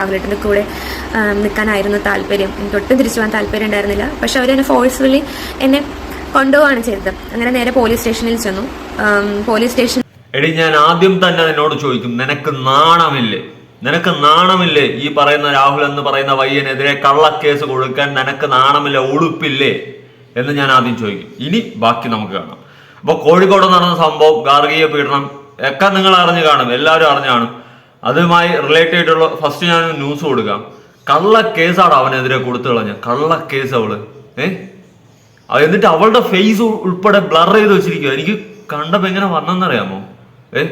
രാഹുലേട്ടന്റെ കൂടെ നിൽക്കാനായിരുന്നു താല്പര്യം. എനിക്ക് ഒട്ടും തിരിച്ചു പോകാൻ താല്പര്യം ഉണ്ടായിരുന്നില്ല. പക്ഷെ അവർ എന്നെ ഫോഴ്സ്ഫുള്ളി എന്നെ കൊണ്ടുപോവാണ് ചെയ്തത്. അങ്ങനെ നേരെ പോലീസ് സ്റ്റേഷനിൽ ചെന്നു. പോലീസ് സ്റ്റേഷൻ എടി ഞാൻ ആദ്യം തന്നെ നിന്നോട് ചോദിക്കും നിനക്ക് നാണമില്ലേ? നിനക്ക് നാണമില്ലേ ഈ പറയുന്ന രാഹുൽ എന്ന് പറയുന്ന വയ്യനെതിരെ കള്ളക്കേസ് കൊടുക്കാൻ നിനക്ക് നാണമില്ല ഉളുപ്പില്ലേ? എന്ന് ഞാൻ ആദ്യം ചോദിക്കും. ഇനി ബാക്കി നമുക്ക് കാണാം. അപ്പൊ കോഴിക്കോട് നടന്ന സംഭവം ഗാർഗീയ പീഡനം ഒക്കെ നിങ്ങൾ അറിഞ്ഞു കാണും എല്ലാവരും അറിഞ്ഞു കാണും. അതുമായി റിലേറ്റ് ആയിട്ടുള്ള ഫസ്റ്റ് ഞാൻ ന്യൂസ് കൊടുക്കാം. കള്ള കേസാണ് അവനെതിരെ കൊടുത്തു കളഞ്ഞ കള്ള കേസ് അവൾ. അത് എന്നിട്ട് അവളുടെ ഫേസ് ഉൾപ്പെടെ ബ്ലർ ചെയ്ത് വെച്ചിരിക്കുക എനിക്ക് കണ്ടപ്പോ എങ്ങനെ വന്നെന്നറിയാമോ? ഏ?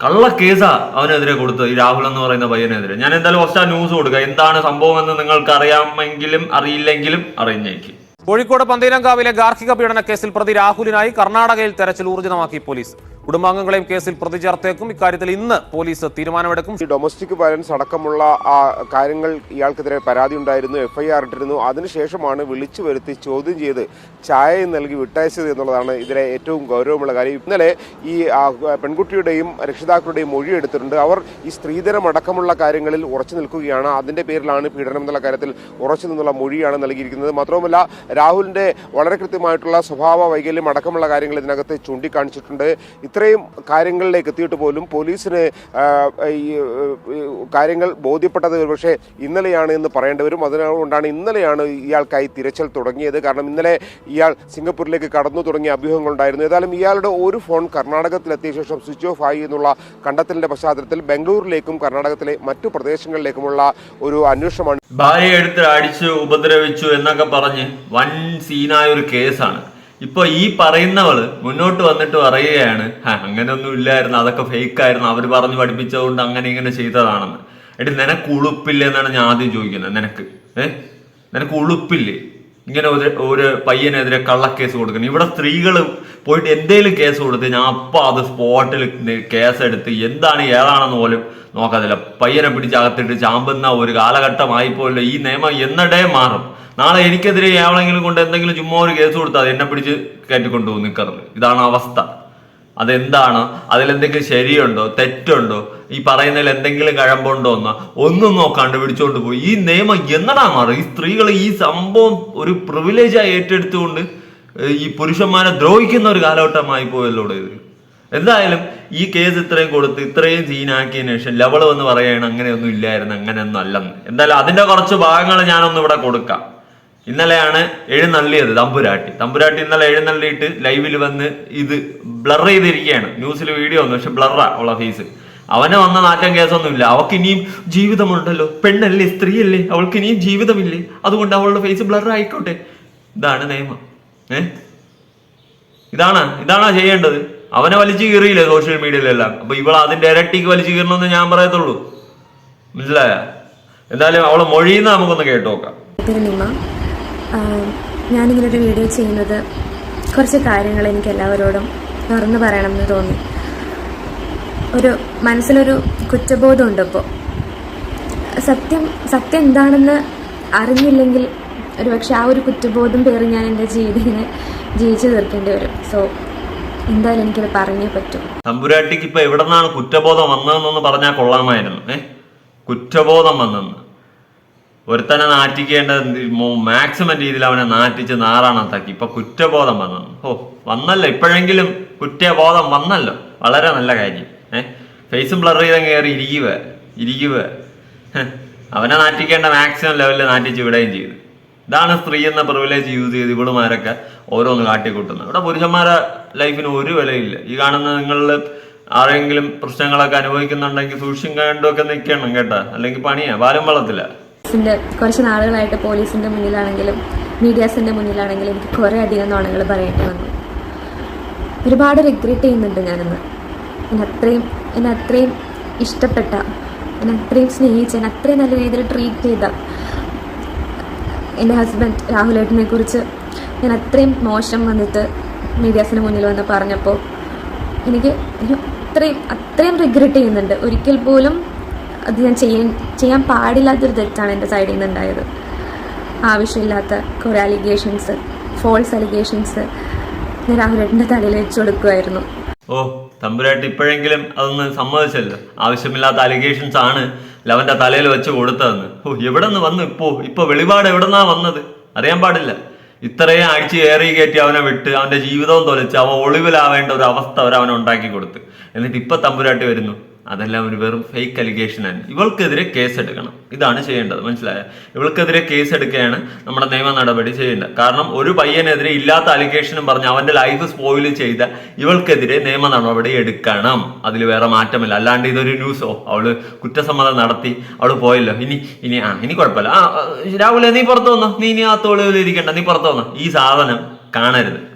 കള്ള കേസാ അവനെതിരെ കൊടുത്തത്. ഈ രാഹുൽ എന്ന് പറയുന്ന പയ്യനെതിരെ. ഞാൻ എന്തായാലും ഫസ്റ്റ് ആ ന്യൂസ് കൊടുക്കുക എന്താണ് സംഭവം എന്ന് നിങ്ങൾക്ക് അറിയാമെങ്കിലും അറിയില്ലെങ്കിലും അറിഞ്ഞേക്ക്. കോഴിക്കോട് പന്തീരങ്കാവിലെ ഗാർഹിക പീഡന കേസിൽ പ്രതി രാഹുലിനായി കർണാടകയിൽ തെരച്ചിൽ ഊർജിതമാക്കി പോലീസ്. കുടുംബാംഗങ്ങളെയും കേസിൽ പ്രതി ചേർത്തേക്കും. ഇക്കാര്യത്തിൽ ഇന്ന് പോലീസ് തീരുമാനമെടുക്കും. ഈ ഡൊമസ്റ്റിക് വയലൻസ് അടക്കമുള്ള ആ കാര്യങ്ങൾ ഇയാൾക്കെതിരെ പരാതി ഉണ്ടായിരുന്നു എഫ്ഐആർ ഇട്ടിരുന്നു. അതിനുശേഷമാണ് വിളിച്ചു വരുത്തി ചോദ്യം ചെയ്ത് ചായ നൽകി വിട്ടയച്ചത് എന്നുള്ളതാണ് ഇതിലെ ഏറ്റവും ഗൗരവമുള്ള കാര്യം. ഇന്നലെ ഈ പെൺകുട്ടിയുടെയും രക്ഷിതാക്കളുടെയും മൊഴി എടുത്തിട്ടുണ്ട്. അവർ ഈ സ്ത്രീധനം അടക്കമുള്ള കാര്യങ്ങളിൽ ഉറച്ചു നിൽക്കുകയാണ്. അതിന്റെ പേരിലാണ് പീഡനം എന്നുള്ള കാര്യത്തിൽ ഉറച്ചു നിന്നുള്ള മൊഴിയാണ് നൽകിയിരിക്കുന്നത്. മാത്രവുമല്ല രാഹുലിന്റെ വളരെ കൃത്യമായിട്ടുള്ള സ്വഭാവ വൈകല്യം അടക്കമുള്ള കാര്യങ്ങൾ ഇതിനകത്ത് ചൂണ്ടിക്കാണിച്ചിട്ടുണ്ട്. ഇത്രയും കാര്യങ്ങളിലേക്ക് എത്തിയിട്ട് പോലും പോലീസിന് ഈ കാര്യങ്ങൾ ബോധ്യപ്പെട്ടത് പക്ഷേ ഇന്നലെയാണ് എന്ന് പറയേണ്ടി വരും അതുകൊണ്ടാണ് ഇന്നലെയാണ് ഇയാൾക്കായി തിരച്ചിൽ തുടങ്ങിയത്. കാരണം ഇന്നലെ ഇയാൾ സിംഗപ്പൂരിലേക്ക് കടന്നു തുടങ്ങിയ അഭ്യൂഹങ്ങളുണ്ടായിരുന്നു. ഏതായാലും ഇയാളുടെ ഒരു ഫോൺ കർണാടകത്തിലെത്തിയ ശേഷം സ്വിച്ച് ഓഫ് ആയി എന്നുള്ള കണ്ടെത്തലിന്റെ പശ്ചാത്തലത്തിൽ ബംഗളൂരിലേക്കും കർണാടകത്തിലെ മറ്റു പ്രദേശങ്ങളിലേക്കുമുള്ള ഒരു അന്വേഷണമാണ്. ഭാര്യ എടുത്ത് അടിച്ച് ഉപദ്രവിച്ചു എന്നൊക്കെ പറഞ്ഞ് വൻ സീനായ ഒരു കേസാണ്. ഇപ്പൊ ഈ പറയുന്നവൾ മുന്നോട്ട് വന്നിട്ട് പറയുകയാണ് അങ്ങനെ അങ്ങനെയൊന്നും ഇല്ലായിരുന്നു അതൊക്കെ ഫേക്ക് ആയിരുന്നു അവർ പറഞ്ഞു പഠിപ്പിച്ചതുകൊണ്ട് അങ്ങനെ ഇങ്ങനെ ചെയ്തതാണെന്ന്. എടി നിനക്ക് ഉളുപ്പില്ലേ എന്നാണ് ഞാൻ ആദ്യം ചോദിക്കുന്നത് നിനക്ക് ഏ? നിനക്ക് ഉളുപ്പില്ലേ? ഇങ്ങനെ ഒരു പയ്യനെതിരെ കള്ളക്കേസ് കൊടുക്കണം ഇവിടെ സ്ത്രീകൾ പോയിട്ട് എന്തേലും കേസ് കൊടുത്ത് ഞാൻ അപ്പൊ അത് സ്പോട്ടിൽ കേസ് എടുത്ത് എന്താണ് ഏതാണെന്ന് പോലും നോക്കാതില്ല. പയ്യനെ പിടിച്ച് അകത്തിട്ട് ചാമ്പുന്ന ഒരു കാലഘട്ടമായി പോലും ഈ നിയമം എന്നടേ മാറും. നാളെ എനിക്കെതിരെ എവളെങ്കിലും കൊണ്ട് എന്തെങ്കിലും ചുമ്മാ ഒരു കേസ് കൊടുത്താൽ എന്നെ പിടിച്ച് കയറ്റിക്കൊണ്ടുപോകും നിൽക്കാറ് ഇതാണ് അവസ്ഥ. അതെന്താണ്? അതിലെന്തെങ്കിലും ശരിയുണ്ടോ? തെറ്റുണ്ടോ? ഈ പറയുന്നതിൽ എന്തെങ്കിലും കഴമ്പുണ്ടോ എന്ന് ഒന്നും നോക്കാണ്ട് പിടിച്ചോണ്ട് പോയി. ഈ നിയമം എന്നടാ മാറും ഈ സ്ത്രീകൾ ഈ സംഭവം ഒരു പ്രിവിലേജായി ഏറ്റെടുത്തുകൊണ്ട് ഈ പുരുഷന്മാരെ ദ്രോഹിക്കുന്ന ഒരു കാലഘട്ടമായി പോയല്ലോ ഇത്. എന്തായാലും ഈ കേസ് ഇത്രയും കൊടുത്ത് ഇത്രയും സീനാക്കിയതിനു ശേഷം ലെവൾ എന്ന് പറയുകയാണ് അങ്ങനെയൊന്നും ഇല്ലായിരുന്നു അങ്ങനെയൊന്നും അല്ലെന്ന്. എന്തായാലും അതിന്റെ കുറച്ച് ഭാഗങ്ങൾ ഞാനൊന്നിവിടെ കൊടുക്കാം. ഇന്നലെയാണ് എഴുന്നള്ളിയത് തമ്പുരാട്ടി. തമ്പുരാട്ടി ഇന്നലെ എഴുന്നള്ളിയിട്ട് ലൈവിൽ വന്ന് ഇത് ബ്ലർ ചെയ്തിരിക്കുകയാണ് ന്യൂസിൽ വീഡിയോ ഒന്നും പക്ഷെ ബ്ലറാ ഉള്ള ഫേസ് അവനെ വന്ന നാറ്റം കേസൊന്നുമില്ല. അവൾക്ക് ഇനിയും ജീവിതമുണ്ടല്ലോ. പെണ്ണല്ലേ സ്ത്രീയല്ലേ? അവൾക്ക് ഇനിയും ജീവിതമില്ലേ? അതുകൊണ്ട് അവളുടെ ഫേസ് ബ്ലർ ആയിക്കോട്ടെ. ഇതാണ് നിയമം. ഏഹ് ഇതാണ് ഇതാണോ ചെയ്യേണ്ടത്. അവനെ വലിച്ചു കീറിയില്ലേ സോഷ്യൽ മീഡിയയിലെല്ലാം അപ്പൊ ഇവൾ അതിന്റെ ഇരട്ടിക്ക് വലിച്ചു കീറണമെന്ന് ഞാൻ പറയത്തുള്ളൂ. മനസ്സിലായ? എന്തായാലും അവളെ മൊഴിയിൽ നിന്ന് നമുക്കൊന്ന് കേട്ടു നോക്കാം പേര് നിമ ആം, ഞാനിങ്ങനൊരു വീഡിയോ ചെയ്യുന്നത് കുറച്ച് കാര്യങ്ങൾ എനിക്ക് എല്ലാവരോടും തുറന്നു പറയണമെന്ന് തോന്നി. ഒരു മനസ്സിലൊരു കുറ്റബോധമുണ്ട് ഇപ്പോൾ സത്യം സത്യം എന്താണെന്ന് അറിഞ്ഞില്ലെങ്കിൽ ഒരു പക്ഷെ ആ ഒരു കുറ്റബോധം പേറി ഞാൻ എന്റെ ജീവിതത്തിനെ ജീവിച്ചു തീർക്കേണ്ടി വരും. സോ എന്തായാലും എനിക്കത് പറഞ്ഞേ പറ്റും. തമ്പുരാട്ടിക്ക് ഇപ്പൊ എവിടെ നിന്നാണ് കുറ്റബോധം വന്നതെന്നൊന്ന് പറഞ്ഞാൽ കൊള്ളാമായിരുന്നു. ഏഹ് കുറ്റബോധം വന്നെന്ന് ഒരുത്തനെ നാറ്റിക്കേണ്ട മാക്സിമം രീതിയിൽ അവനെ നാറ്റിച്ച് നാറാണത്താക്കി ഇപ്പൊ കുറ്റബോധം വന്നു. ഓ വന്നല്ലോ. ഇപ്പോഴെങ്കിലും കുറ്റബോധം വന്നല്ലോ. വളരെ നല്ല കാര്യം. ഏഹ് ഫേസും ബ്ലർ ചെയ്ത കയറി ഇരിക്കുക. ഇരിക്കുക. അവനെ നാറ്റിക്കേണ്ട മാക്സിമം ലെവലിൽ നാറ്റിച്ച് വിടുകയും ചെയ്തു. ഇതാണ് സ്ത്രീ എന്ന പ്രിവിലേജ് യൂസ് ചെയ്ത് ഇവളുമാരൊക്കെ ഓരോന്ന് കാട്ടിക്കൂട്ടുന്നത്. ഇവിടെ പുരുഷന്മാരെ ലൈഫിന് ഒരു വിലയില്ല. ഈ കാണുന്ന നിങ്ങളിൽ ആരെങ്കിലും പ്രശ്നങ്ങളൊക്കെ അനുഭവിക്കുന്നുണ്ടെങ്കിൽ സൂക്ഷിച്ചും നിൽക്കണം കേട്ടോ. അല്ലെങ്കിൽ പണിയാ. ബാലും വെള്ളത്തില്ല പോലീസിന്റെ കുറച്ച് നാളുകളായിട്ട് പോലീസിന്റെ മുന്നിലാണെങ്കിലും മീഡിയാസിന്റെ മുന്നിലാണെങ്കിലും എനിക്ക് കുറേ അധികം നോണങ്ങൾ പറയേണ്ടി വന്നു. ഒരുപാട് റിഗ്രറ്റ് ചെയ്യുന്നുണ്ട് ഞാനിന്ന്. എന്നെ അത്രയും എന്നെ അത്രയും ഇഷ്ടപ്പെട്ട എന്നെ അത്രയും സ്നേഹിച്ച എന്നെ അത്രയും നല്ല രീതിയിൽ ട്രീറ്റ് ചെയ്ത എന്റെ ഹസ്ബൻഡ് രാഹുലേട്ടനെ കുറിച്ച് ഞാൻ അത്രയും മോശം വന്നിട്ട് മീഡിയാസിന് മുന്നിൽ വന്ന് പറഞ്ഞപ്പോൾ എനിക്ക് അത്രയും അത്രയും റിഗ്രറ്റ് ചെയ്യുന്നുണ്ട്. ഒരിക്കൽ പോലും അത് ഞാൻ ചെയ്യാൻ ചെയ്യാൻ പാടില്ലാത്തൊരു തെറ്റാണ് എന്റെ സൈഡിൽ നിന്ന് ഉണ്ടായത് ആവശ്യമില്ലാത്ത കുറേ അലിഗേഷൻസ് ഫോൾസ് അലിഗേഷൻസ് ഞാൻ രാഹുലേട്ടന്റെ തലയിൽ വെച്ചു കൊടുക്കുമായിരുന്നു ഓ തമ്പുരായിട്ട് ഇപ്പോഴെങ്കിലും അതൊന്ന് സമ്മതിച്ചല്ലോ. ആവശ്യമില്ലാത്ത അലിഗേഷൻസ് ആണ് ലവന്റെ തലയിൽ വെച്ച് കൊടുത്തതെന്ന്. ഓ എവിടെ നിന്ന് വന്നു ഇപ്പോ? ഇപ്പൊ വെളിപാട് എവിടെന്നാ വന്നത്? അറിയാൻ പാടില്ല. ഇത്രയും ആഴ്ച ഏറി കയറ്റി അവനെ വിട്ട് അവന്റെ ജീവിതവും തൊലച്ച് അവൻ ഒളിവിലാവേണ്ട ഒരു അവസ്ഥ അവർ അവനെ ഉണ്ടാക്കി കൊടുത്ത്. എന്നിട്ട് ഇപ്പൊ തമ്പുരാട്ടി വരുന്നു. അതെല്ലാം ഒരു വെറും ഫേക്ക് അലിഗേഷൻ ആണ്. ഇവൾക്കെതിരെ കേസ് എടുക്കണം. ഇതാണ് ചെയ്യേണ്ടത്. മനസ്സിലായ? ഇവൾക്കെതിരെ കേസ് എടുക്കുകയാണ് നമ്മുടെ നിയമ നടപടി ചെയ്യേണ്ടത്. കാരണം ഒരു പയ്യനെതിരെ ഇല്ലാത്ത അലിഗേഷനും പറഞ്ഞ് അവന്റെ ലൈഫ് സ്പോയിൽ ചെയ്ത ഇവൾക്കെതിരെ നിയമ നടപടി എടുക്കണം. അതിൽ വേറെ മാറ്റമില്ല. അല്ലാണ്ട് ഇതൊരു ന്യൂസോ അവൾ കുറ്റസമ്മതം നടത്തി അവൾ പോയല്ലോ. ഇനി ഇനി ആ ഇനി കുഴപ്പമില്ല. ആ രാഹുലെ നീ പുറത്തു വന്നോ? നീ ഇനി ആ തോളിൽ ഇരിക്കണ്ട. നീ പുറത്തു വന്നോ? ഈ സാധനം കാണരുത്.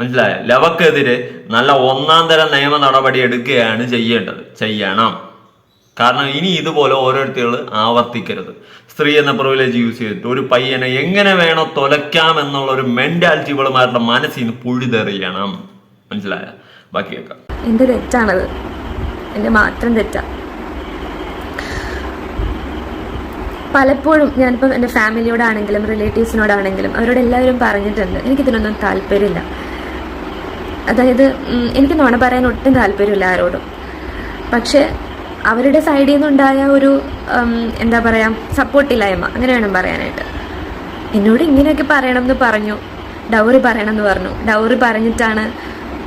മനസ്സിലായ? ലവക്കെതിരെ നല്ല ഒന്നാം തരം നിയമ നടപടി എടുക്കുകയാണ് ചെയ്യേണ്ടത്. ചെയ്യണം. കാരണം ഇനി ഇതുപോലെ ഓരോരുത്തർ ആവർത്തിക്കരുത്. സ്ത്രീ എന്ന പ്രിവിലേജ് യൂസ് ചെയ്തിട്ട് ഒരു പയ്യനെ എങ്ങനെ വേണോ തൊലയ്ക്കാം എന്നുള്ള ഒരു മെന്റാലിറ്റി ഇവളുമാരുടെ മനസ്സിൽ നിന്ന് പുഴുതെറിയണം. മനസ്സിലായ? ബാക്കി കേൾക്കാം എന്റെ തെറ്റാണത്. എന്റെ മാത്രം തെറ്റാ. പലപ്പോഴും ഞാനിപ്പം എന്റെ ഫാമിലിയോടാണെങ്കിലും റിലേറ്റീവ്സിനോടാണെങ്കിലും അവരോട് എല്ലാവരും പറഞ്ഞിട്ടുണ്ട്. എനിക്കിതിനൊന്നും താല്പര്യമില്ല. അതായത് എനിക്ക് നുണ പറയാൻ ഒട്ടും താല്പര്യമില്ല ആരോടും. പക്ഷെ അവരുടെ സൈഡിൽ നിന്നുണ്ടായ ഒരു എന്താ പറയുക സപ്പോർട്ടില്ലായ്മ അങ്ങനെ വേണം പറയാനായിട്ട്. എന്നോട് ഇങ്ങനെയൊക്കെ പറയണമെന്ന് പറഞ്ഞു. ഡൗറി പറയണമെന്ന് പറഞ്ഞു. ഡൗറി പറഞ്ഞിട്ടാണ്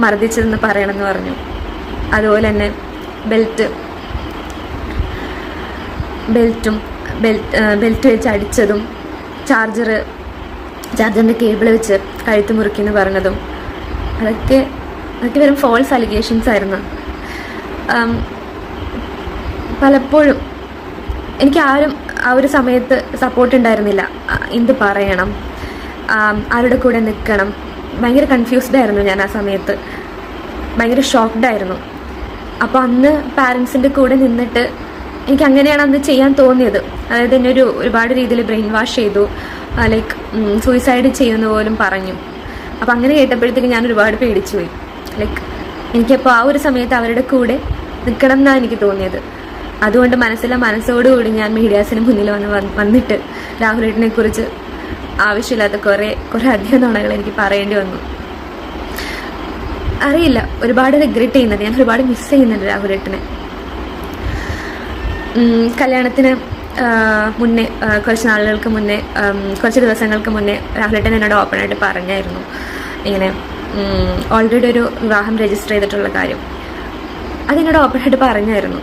മർദ്ദിച്ചതെന്ന് പറയണമെന്ന് പറഞ്ഞു. അതുപോലെ തന്നെ ബെൽറ്റ് ബെൽറ്റും ബെൽറ്റ് ബെൽറ്റ് വെച്ച് അടിച്ചതും ചാർജർ ചാർജറിന്റെ കേബിൾ വെച്ച് കഴുത്ത് മുറുക്കിയെന്ന് പറഞ്ഞതും അതൊക്കെ അതൊക്കെ വെറും ഫോൾസ് അലിഗേഷൻസ് ആയിരുന്നു. പലപ്പോഴും എനിക്ക് ആരും ആ ഒരു സമയത്ത് സപ്പോർട്ട് ഉണ്ടായിരുന്നില്ല. എന്ത് പറയണം? ആരുടെ കൂടെ നിൽക്കണം ഭയങ്കര കൺഫ്യൂസ്ഡ് ആയിരുന്നു ഞാൻ ആ സമയത്ത്. ഭയങ്കര ഷോക്ക്ഡ് ആയിരുന്നു. അപ്പോൾ അന്ന് പാരൻസിന്റെ കൂടെ നിന്നിട്ട് എനിക്ക് അങ്ങനെയാണ് അന്ന് ചെയ്യാൻ തോന്നിയത്. അതായത് എന്നെ ഒരു ഒരുപാട് രീതിയിൽ ബ്രെയിൻ വാഷ് ചെയ്തു ലൈക്ക് സൂയിസൈഡ് ചെയ്യുന്ന പോലും പറഞ്ഞു. അപ്പോൾ അങ്ങനെ കേട്ടപ്പോഴത്തേക്ക് ഞാൻ ഒരുപാട് പേടിച്ചു പോയി ലൈക്ക് എനിക്കപ്പോൾ ആ ഒരു സമയത്ത് അവരുടെ കൂടെ നിൽക്കണം എന്നാണ് എനിക്ക് തോന്നിയത്. അതുകൊണ്ട് മനസ്സിലെ മനസ്സോടുകൂടി ഞാൻ മീഡിയാസിന് മുന്നിൽ വന്ന് വന്ന് വന്നിട്ട് രാഹുലേട്ടനെ കുറിച്ച് ആവശ്യമില്ലാത്ത കുറേ കുറേ അധികം തവണകൾ എനിക്ക് പറയേണ്ടി വന്നു. അറിയില്ല ഒരുപാട് റിഗ്രറ്റ് ചെയ്യുന്നുണ്ട് ഞാൻ ഒരുപാട് മിസ് ചെയ്യുന്നുണ്ട് രാഹുലേട്ടനെ. കല്യാണത്തിന് മുന്നേ കുറച്ച് നാളുകൾക്ക് മുന്നേ കുറച്ച് ദിവസങ്ങൾക്ക് മുന്നേ രാഹുലേട്ടൻ എന്നോട് ഓപ്പണായിട്ട് പറഞ്ഞായിരുന്നു. ഇങ്ങനെ ഓൾറെഡി ഒരു വിവാഹം രജിസ്റ്റർ ചെയ്തിട്ടുള്ള കാര്യം. അതെന്നോട് ഓപ്പണായിട്ട് പറഞ്ഞായിരുന്നു.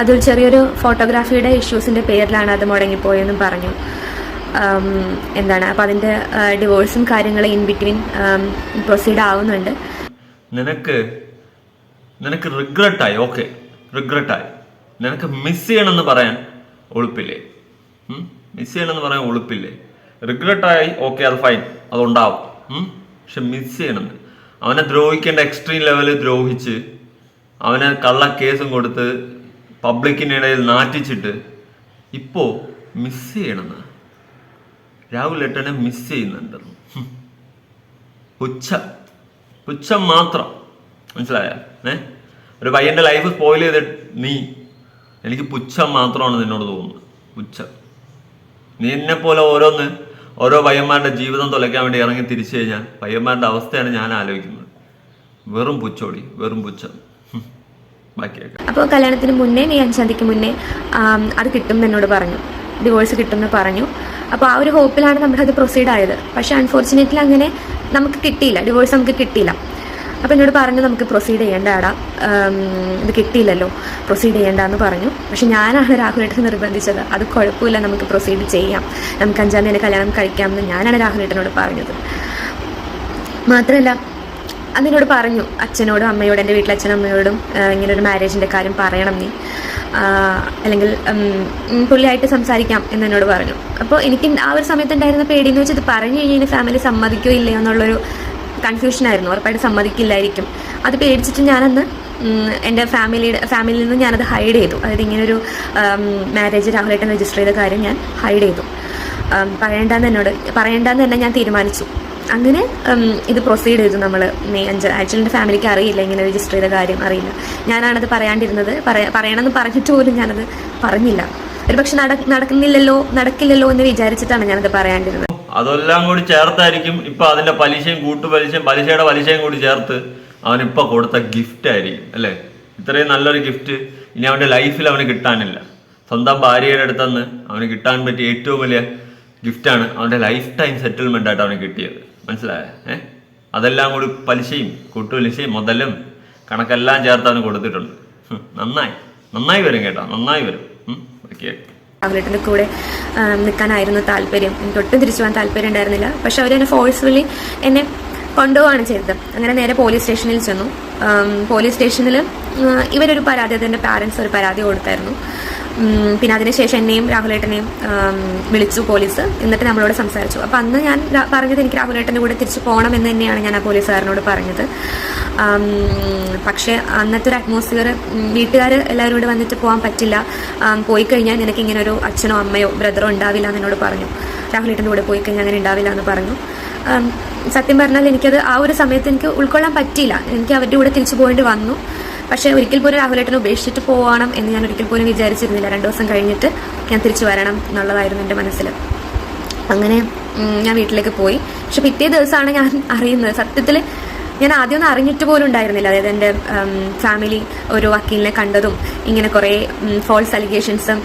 അതൊരു ചെറിയൊരു ഫോട്ടോഗ്രാഫിയുടെ ഇഷ്യൂസിന്റെ പേരിലാണ് അത് മുടങ്ങിപ്പോയെന്നും പറഞ്ഞു. എന്താണ് അപ്പോൾ അതിന്റെ ഡിവോഴ്സും കാര്യങ്ങളും ഇൻ ബിറ്റ്വീൻ പ്രൊസീഡ് ആവുന്നുണ്ട്. നിനക്ക് നിനക്ക് റിഗ്രറ്റായി ഓക്കെ റിഗ്രറ്റായി നിനക്ക് മിസ് ചെയ്യണമെന്ന് പറയാൻ ഒളിപ്പില്ലേ? മിസ് ചെയ്യണമെന്ന് പറയാൻ ഒളിപ്പില്ലേ? റിഗ്രറ്റായി ഓക്കെ അത് ഫൈൻ അതുണ്ടാവും. പക്ഷെ മിസ് ചെയ്യണമെന്ന് അവനെ ദ്രോഹിക്കേണ്ട എക്സ്ട്രീം ലെവലിൽ ദ്രോഹിച്ച് അവനെ കള്ള കേസും കൊടുത്ത് പബ്ലിക്കിനിടയിൽ നാറ്റിച്ചിട്ട് ഇപ്പോ മിസ് ചെയ്യണമെന്ന്. രാഹുൽ ഏട്ടനെ മിസ് ചെയ്യുന്നുണ്ട്. പുച്ഛം. പുച്ഛം മാത്രം. മനസ്സിലായ? ഏ? ഒരു പയ്യന്റെ ലൈഫ് സ്പോയിൽ ചെയ്തിട്ട് നീ എനിക്ക് പുച്ഛം മാത്രമാണ് നിന്നോട് തോന്നുന്നത്. പുച്ഛം. നീ എന്നെ പോലെ ഓരോന്ന് ഓരോ പയ്യന്മാരുടെ ജീവിതം തുലയ്ക്കാൻ വേണ്ടി ഇറങ്ങി തിരിച്ചു കഴിഞ്ഞാൽ പയ്യന്മാരുടെ അവസ്ഥയാണ് ഞാൻ ആലോചിക്കുന്നത്. വെറും പുച്ചോടി വെറും പുച്ഛം. അപ്പോൾ കല്യാണത്തിന് മുന്നേ നീ അഞ്ചാന്തിക്ക് മുന്നേ അത് കിട്ടും എന്നോട് പറഞ്ഞു. ഡിവോഴ്സ് കിട്ടുമെന്ന് പറഞ്ഞു. അപ്പോൾ ആ ഒരു ഹോപ്പിലാണ് നമ്മളത് പ്രൊസീഡ് ആയത്. പക്ഷേ അൺഫോർച്ചുനേറ്റ്ലി അങ്ങനെ നമുക്ക് കിട്ടിയില്ല. ഡിവോഴ്സ് നമുക്ക് കിട്ടിയില്ല. അപ്പോൾ എന്നോട് പറഞ്ഞു നമുക്ക് പ്രൊസീഡ് ചെയ്യേണ്ടടാ ഇത് കിട്ടിയില്ലല്ലോ. പ്രൊസീഡ് ചെയ്യേണ്ടെന്ന് പറഞ്ഞു. പക്ഷെ ഞാനാണ് രാഹുലേട്ടനെ നിർബന്ധിച്ചത്. അത് കുഴപ്പമില്ല നമുക്ക് പ്രൊസീഡ് ചെയ്യാം. നമുക്ക് അഞ്ചാം തീയതി കല്യാണം കഴിക്കാമെന്ന് ഞാനാണ് രാഹുലേട്ടനോട് പറഞ്ഞത്. മാത്രമല്ല അതിനോട് പറഞ്ഞു അച്ഛനോടും അമ്മയോടും എന്റെ വീട്ടിലെ അച്ഛനും അമ്മയോടും ഇങ്ങനെ ഒരു മാരേജിന്റെ കാര്യം പറയണം നീ. അല്ലെങ്കിൽ പുള്ളിയായിട്ട് സംസാരിക്കാം എന്നോട് പറഞ്ഞു. അപ്പോൾ എനിക്ക് ആ ഒരു സമയത്ത് ഉണ്ടായിരുന്ന പേടിയെന്ന് വെച്ചാൽ ഇത് പറഞ്ഞു കഴിഞ്ഞാൽ ഫാമിലി സമ്മതിക്കോ ഇല്ലയോ എന്നുള്ളൊരു കൺഫ്യൂഷനായിരുന്നു ഉറപ്പായിട്ട് സമ്മതിക്കില്ലായിരിക്കും. അത് പേടിച്ചിട്ട് ഞാനന്ന് എന്റെ ഫാമിലിയുടെ ഫാമിലിയിൽ നിന്ന് ഞാനത് ഹൈഡ് ചെയ്തു. അതായത് ഇങ്ങനൊരു മാരേജ് രാഹുലേട്ടൻ രജിസ്റ്റർ ചെയ്ത കാര്യം ഞാൻ ഹൈഡ് ചെയ്തു. പറയേണ്ടെന്ന് എന്നോട് പറയണ്ടെന്ന് തന്നെ ഞാൻ തീരുമാനിച്ചു. അങ്ങനെ ഇത് പ്രൊസീഡ് ചെയ്തു നമ്മൾ മെയ് അഞ്ച് ആക്ച്വലി എന്റെ ഫാമിലിക്ക് അറിയില്ല ഇങ്ങനെ രജിസ്റ്റർ ചെയ്ത കാര്യം അറിയില്ല. ഞാനാണത് പറയാണ്ടിരുന്നത്. പറയാ പറയണമെന്ന് പറഞ്ഞിട്ട് പോലും ഞാനത് പറഞ്ഞില്ല. ഒരു പക്ഷെ നട നടക്കുന്നില്ലല്ലോ നടക്കില്ലല്ലോ എന്ന് വിചാരിച്ചിട്ടാണ് ഞാനത് പറയാണ്ടിരുന്നത്. അതെല്ലാം കൂടി ചേർത്തായിരിക്കും ഇപ്പൊ അതിന്റെ പലിശയും കൂട്ടുപലിശയും പലിശയുടെ പലിശയും കൂടി ചേർത്ത് അവൻ ഇപ്പൊ കൊടുത്ത ഗിഫ്റ്റ് ആയിരിക്കും അല്ലേ? ഇത്രയും നല്ലൊരു ഗിഫ്റ്റ് ഇനി അവന്റെ ലൈഫിൽ അവന് കിട്ടാനില്ല. സ്വന്തം ഭാര്യയുടെ അടുത്തുനിന്ന് അവന് കിട്ടാൻ പറ്റിയ ഏറ്റവും വലിയ ഗിഫ്റ്റാണ് അവന്റെ ലൈഫ് ടൈം സെറ്റിൽമെന്റ് ആയിട്ട് അവന് കിട്ടിയത്. മനസ്സിലായ? അതെല്ലാം കൂടി പലിശയും കൂട്ടുപലിശയും മുതലും കണക്കെല്ലാം ചേർത്ത് അവന് കൊടുത്തിട്ടുണ്ട്. നന്നായി. നന്നായി വരും കേട്ടോ. നന്നായി വരും. ഓക്കെ. രാഹുലേട്ടന്റെ കൂടെ നിൽക്കാനായിരുന്നു താല്പര്യം. എനിക്ക് ഒട്ടും തിരിച്ചു പോകാൻ താല്പര്യം ഉണ്ടായിരുന്നില്ല. പക്ഷെ അവർ എന്നെ ഫോഴ്സ്ഫുള്ളി എന്നെ കൊണ്ടുപോവാണ് ചെയ്തത്. അങ്ങനെ നേരെ പോലീസ് സ്റ്റേഷനിൽ ചെന്നു. പോലീസ് സ്റ്റേഷനിൽ ഇവരൊരു പരാതി അതെന്റെ പാരൻസ് ഒരു പരാതി കൊടുത്തായിരുന്നു. പിന്നെ അതിനുശേഷം എന്നെയും രാഹുലേട്ടനെയും വിളിച്ചു പോലീസ്. എന്നിട്ട് നമ്മളോട് സംസാരിച്ചു. അപ്പം അന്ന് ഞാൻ പറഞ്ഞത് എനിക്ക് രാഹുലേട്ടന്റെ കൂടെ തിരിച്ചു പോകണം എന്ന് തന്നെയാണ് ഞാൻ ആ പോലീസുകാരനോട് പറഞ്ഞത്. പക്ഷേ അന്നത്തെ ഒരു അറ്റ്മോസ്ഫിയർ വീട്ടുകാർ എല്ലാവരും കൂടെ വന്നിട്ട് പോകാൻ പറ്റില്ല. പോയി കഴിഞ്ഞാൽ നിനക്ക് ഇങ്ങനെ ഒരു അച്ഛനോ അമ്മയോ ബ്രദറോ ഉണ്ടാവില്ല എന്ന് എന്നോട് പറഞ്ഞു. രാഹുലേട്ടന്റെ കൂടെ പോയി കഴിഞ്ഞാൽ അങ്ങനെ ഉണ്ടാവില്ല എന്ന് പറഞ്ഞു. സത്യം പറഞ്ഞാൽ എനിക്കത് ആ ഒരു സമയത്ത് എനിക്ക് ഉൾക്കൊള്ളാൻ പറ്റിയില്ല. എനിക്ക് അവരുടെ കൂടെ തിരിച്ചു പോയിട്ട് വന്നു. പക്ഷേ ഒരിക്കൽ പോലും രാഹുലേട്ടനെ ഉപേക്ഷിച്ചിട്ട് പോകണം എന്ന് ഞാൻ ഒരിക്കൽ പോലും വിചാരിച്ചിരുന്നില്ല. രണ്ട് ദിവസം കഴിഞ്ഞിട്ട് ഞാൻ തിരിച്ചു വരണം എന്നുള്ളതായിരുന്നു എന്റെ മനസ്സിൽ. അങ്ങനെ ഞാൻ വീട്ടിലേക്ക് പോയി. പക്ഷെ പിറ്റേ ദിവസമാണ് ഞാൻ അറിയുന്നത്. സത്യത്തിൽ ഞാൻ ആദ്യമൊന്നും അറിഞ്ഞിട്ട് പോലും ഉണ്ടായിരുന്നില്ല. അതായത് എന്റെ ഫാമിലി ഒരു വക്കീലിനെ കണ്ടതും ഇങ്ങനെ കുറേ ഫോൾസ് അലിഗേഷൻസും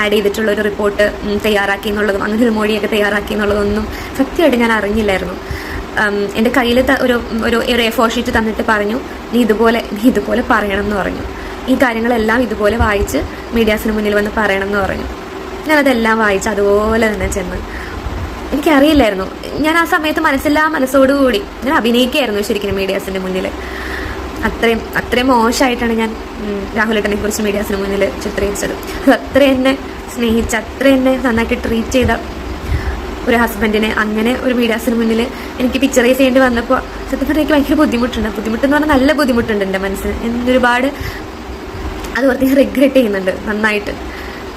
ആഡ് ചെയ്തിട്ടുള്ള ഒരു റിപ്പോർട്ട് തയ്യാറാക്കി എന്നുള്ളതും അങ്ങനെ ഒരു മൊഴിയൊക്കെ തയ്യാറാക്കി എന്നുള്ളതൊന്നും സത്യമായിട്ട് ഞാൻ അറിഞ്ഞില്ലായിരുന്നു. എന്റെ കയ്യിൽ ഒരു ഒരു ഒരു ഫോർ ഷീറ്റ് തന്നിട്ട് പറഞ്ഞു നീ ഇതുപോലെ നീ ഇതുപോലെ പറയണം എന്ന് പറഞ്ഞു. ഈ കാര്യങ്ങളെല്ലാം ഇതുപോലെ വായിച്ച് മീഡിയാസിന് മുന്നിൽ വന്ന് പറയണം എന്ന് പറഞ്ഞു ഞാനതെല്ലാം വായിച്ച് അതുപോലെ തന്നെ ചെന്ന്. എനിക്കറിയില്ലായിരുന്നു. ഞാൻ ആ സമയത്ത് മനസ്സില്ലാ മനസ്സോടുകൂടി ഞാൻ അഭിനയിക്കുകയായിരുന്നു ശരിക്കും മീഡിയാസിന്റെ മുന്നിൽ. അത്രയും അത്രയും മോശമായിട്ടാണ് ഞാൻ രാഹുലേട്ടനെ കുറിച്ച് മീഡിയാസിന് മുന്നിൽ ചിത്രീകരിച്ചത്. അത് അത്ര എന്നെ സ്നേഹിച്ച് അത്ര എന്നെ നന്നായിട്ട് ട്രീറ്റ് ചെയ്ത ഒരു ഹസ്ബൻഡിനെ അങ്ങനെ ഒരു മീഡിയാസിന് മുന്നിൽ എനിക്ക് പിക്ചറൈസ് ചെയ്യേണ്ടി വന്നപ്പോൾ സത്യം പറഞ്ഞാൽ എനിക്ക് ഭയങ്കര ബുദ്ധിമുട്ടുണ്ട്. ബുദ്ധിമുട്ടെന്ന് പറഞ്ഞാൽ നല്ല ബുദ്ധിമുട്ടുണ്ട് എന്റെ മനസ്സിന് എന്നൊരുപാട് അത് ഓർത്ത് ഞാൻ റിഗ്രറ്റ് ചെയ്യുന്നുണ്ട് നന്നായിട്ട്.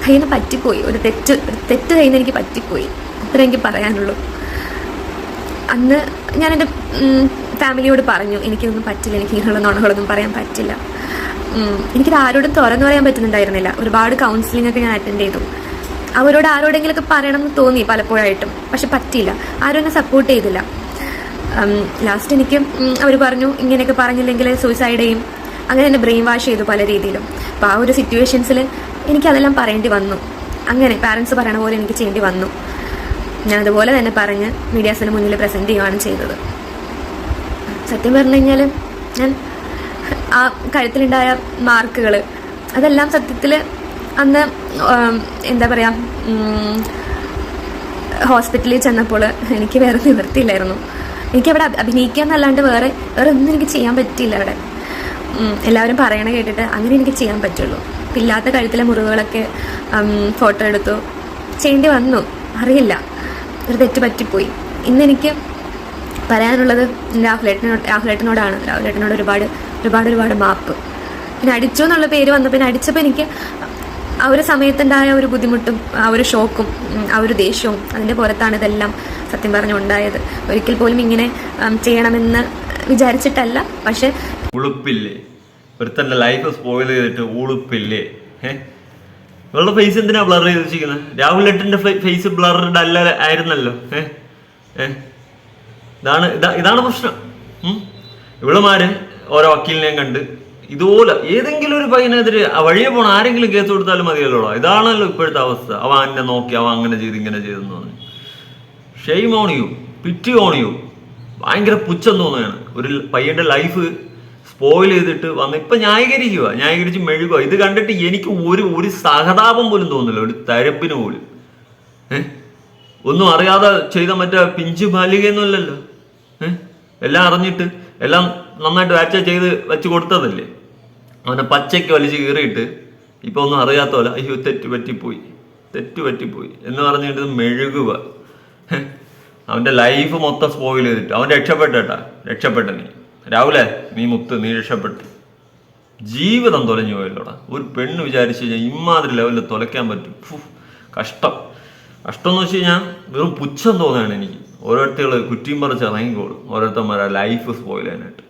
കയ്യിൽ നിന്ന് പറ്റിപ്പോയി. ഒരു തെറ്റ് ഒരു തെറ്റ് കയ്യിൽ നിന്ന് എനിക്ക് പറ്റിപ്പോയി. അത്ര എനിക്ക് പറയാനുള്ളൂ. അന്ന് ഞാൻ എന്റെ ഫാമിലിയോട് പറഞ്ഞു എനിക്കിതൊന്നും പറ്റില്ല. എനിക്ക് ഇങ്ങനെയുള്ള നുണകളൊന്നും പറയാൻ പറ്റില്ല. എനിക്കിത് ആരോടും തുറന്നു പറയാൻ പറ്റുന്നുണ്ടായിരുന്നില്ല. ഒരുപാട് കൗൺസിലിംഗ് ഒക്കെ ഞാൻ അറ്റൻഡ് ചെയ്തു. അവരോട് ആരോടെങ്കിലൊക്കെ പറയണം എന്ന് തോന്നി പലപ്പോഴായിട്ടും. പക്ഷെ പറ്റിയില്ല. ആരും എന്നെ സപ്പോർട്ട് ചെയ്തില്ല. ലാസ്റ്റ് എനിക്ക് അവർ പറഞ്ഞു ഇങ്ങനെയൊക്കെ പറഞ്ഞില്ലെങ്കിൽ സൂയിസൈഡ് ചെയ്യും. അങ്ങനെ എന്നെ ബ്രെയിൻ വാഷ് ചെയ്തു പല രീതിയിലും. അപ്പോൾ ആ ഒരു സിറ്റുവേഷൻസിൽ എനിക്കതെല്ലാം പറയേണ്ടി വന്നു. അങ്ങനെ പാരൻസ് പറയണ പോലെ എനിക്ക് ചെയ്യേണ്ടി വന്നു. ഞാൻ അതുപോലെ തന്നെ പറഞ്ഞ് മീഡിയാസിന് മുന്നിൽ പ്രസന്റ് ചെയ്യുകയാണ് ചെയ്തത്. സത്യം പറഞ്ഞു കഴിഞ്ഞാൽ ഞാൻ ആ കഴുത്തിലുണ്ടായ മാർക്കുകൾ അതെല്ലാം സത്യത്തിൽ അന്ന് എന്താ പറയുക ഹോസ്പിറ്റലിൽ ചെന്നപ്പോൾ എനിക്ക് വേറെ നിവൃത്തിയില്ലായിരുന്നു. എനിക്കവിടെ അഭി- അഭിനയിക്കുക എന്നല്ലാണ്ട് വേറെ വേറെ ഒന്നും എനിക്ക് ചെയ്യാൻ പറ്റിയില്ല അവിടെ. എല്ലാവരും പറയണ കേട്ടിട്ട് അങ്ങനെ എനിക്ക് ചെയ്യാൻ പറ്റുള്ളൂ. ഇല്ലാത്ത കഴുത്തിലെ മുറിവുകളൊക്കെ ഫോട്ടോ എടുത്തു. ചെയ്യേണ്ടി വന്നു. അറിയില്ല. ഒരു തെറ്റ് പറ്റിപ്പോയി. ഇന്നെനിക്ക് പറയാനുള്ളത് രാഹുലേട്ടനോട് രാഹുലേട്ടനോടാണ്. രാഹുലേട്ടനോട് ഒരുപാട് ഒരുപാട് ഒരുപാട് മാപ്പ്. പിന്നെ അടിച്ചു എന്നുള്ള പേര് വന്നു പിന്നെ അടിച്ചപ്പോൾ എനിക്ക് ആ ഒരു സമയത്തുണ്ടായ ഒരു ബുദ്ധിമുട്ടും ആ ഒരു ഷോക്കും ആ ഒരു ദേഷ്യവും അതിന്റെ പുറത്താണ് ഇതെല്ലാം സത്യം പറഞ്ഞു ഉണ്ടായത് ഒരിക്കൽ പോലും ഇങ്ങനെ ചെയ്യണമെന്ന് വിചാരിച്ചിട്ടല്ല. പക്ഷെ ഉളുപ്പില്ലേ? ഒരുത്തന്റെ ലൈഫ് സ്പോയിൽ ചെയ്തിട്ട് ഉളുപ്പില്ലേ? നിങ്ങളുടെ ഫേസ് എന്തിനാ ബ്ലർ ചെയ്ത് വെച്ചിരിക്കുന്നത് രാഹുൽ എട്ടിന്റെ ഫേസ് ബ്ലർഡ് അല്ല ആയിരുന്നല്ലോ. ഇതാണ് ഇതാണ് പ്രശ്നം. ഇവളുമാര് ഓരോ വക്കീലിനെയും കണ്ട് ഇതുപോലെ ഏതെങ്കിലും ഒരു പയ്യനെതിരെ വഴിയെ പോണ ആരെങ്കിലും കേസ് കൊടുത്താലും മതിയല്ലോ ഇതാണല്ലോ ഇപ്പോഴത്തെ അവസ്ഥ. അവൻ എന്നെ നോക്കി അവൻ അങ്ങനെ ചെയ്ത് ഇങ്ങനെ ചെയ്തെന്ന് പറഞ്ഞു. ഷെയിം ഓണിയു പിറ്റി ഓണിയു ഭയങ്കര പുച്ഛം തോന്നുകയാണ്. ഒരു പയ്യന്റെ ലൈഫ് സ്പോയിൽ ചെയ്തിട്ട് വന്ന് ഇപ്പൊ ന്യായീകരിക്കുക ന്യായീകരിച്ച് മെഴുകുക ഇത് കണ്ടിട്ട് എനിക്ക് ഒരു ഒരു സഹതാപം പോലും തോന്നില്ല ഒരു തരപ്പിന് പോലും. ഏഹ് ഒന്നും അറിയാതെ ചെയ്ത മറ്റേ പിഞ്ചു ബാലികയൊന്നുമല്ലല്ലോ ഏഹ് എല്ലാം അറിഞ്ഞിട്ട് എല്ലാം നന്നായിട്ട് വാച്ച ചെയ്ത് വെച്ച് കൊടുത്തതല്ലേ? അവനെ പച്ചയ്ക്ക് വലിച്ച് കീറിയിട്ട് ഇപ്പൊ ഒന്നും അറിയാത്ത പോലെ അയ്യോ തെറ്റ് പറ്റിപ്പോയി തെറ്റ് പറ്റിപ്പോയി എന്ന് പറഞ്ഞിട്ട് മെഴുകുക അവന്റെ ലൈഫ് മൊത്തം സ്പോയിൽ ചെയ്തിട്ട്. അവൻ രക്ഷപ്പെട്ടേട്ടാ രക്ഷപ്പെട്ട നീ. രാവിലെ നീ മുത്ത് നീ രക്ഷപ്പെട്ടു. ജീവിതം തൊലഞ്ഞു പോയല്ലോടാ. ഒരു പെണ്ണ് വിചാരിച്ചു കഴിഞ്ഞാൽ ഇമാതിരി ലെവലിൽ തുലയ്ക്കാൻ പറ്റും. കഷ്ടം കഷ്ടം. എന്ന് വെച്ച് കഴിഞ്ഞാൽ വെറും പുച്ഛം തോന്നുകയാണ് എനിക്ക്. ഓരോരുത്തർ കുറ്റിയും പറിച്ച് ഇറങ്ങിക്കോളും. ഓരോരുത്തന്മാരെ ലൈഫ് സ്പോയിൽ ചെയ്യാനായിട്ട്.